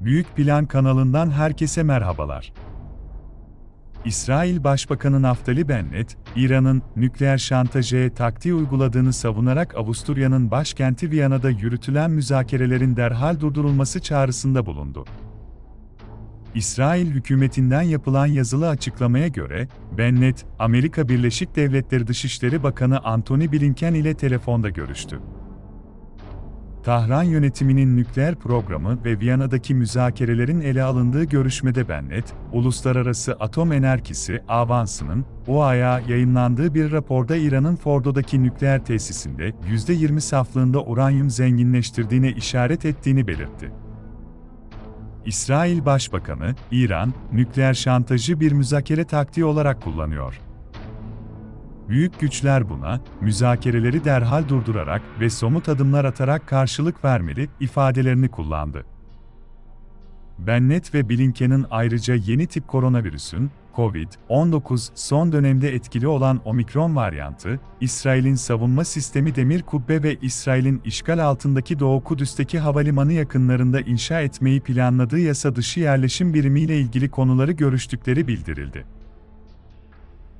Büyük Plan kanalından herkese merhabalar. İsrail Başbakanı Naftali Bennett, İran'ın nükleer şantajı taktiği uyguladığını savunarak Avusturya'nın başkenti Viyana'da yürütülen müzakerelerin derhal durdurulması çağrısında bulundu. İsrail hükümetinden yapılan yazılı açıklamaya göre, Bennett, Amerika Birleşik Devletleri Dışişleri Bakanı Antony Blinken ile telefonda görüştü. Tahran yönetiminin nükleer programı ve Viyana'daki müzakerelerin ele alındığı görüşmede Bennett, Uluslararası Atom Enerjisi Avansı'nın, o aya yayınlandığı bir raporda İran'ın Fordo'daki nükleer tesisinde %20 saflığında uranyum zenginleştirdiğine işaret ettiğini belirtti. İsrail Başbakanı, İran, nükleer şantajı bir müzakere taktiği olarak kullanıyor. Büyük güçler buna, müzakereleri derhal durdurarak ve somut adımlar atarak karşılık vermeli ifadelerini kullandı. Bennett ve Blinken'in ayrıca yeni tip koronavirüsün, COVID-19 son dönemde etkili olan omikron varyantı, İsrail'in savunma sistemi Demir Kubbe ve İsrail'in işgal altındaki Doğu Kudüs'teki havalimanı yakınlarında inşa etmeyi planladığı yasa dışı yerleşim birimiyle ilgili konuları görüştükleri bildirildi.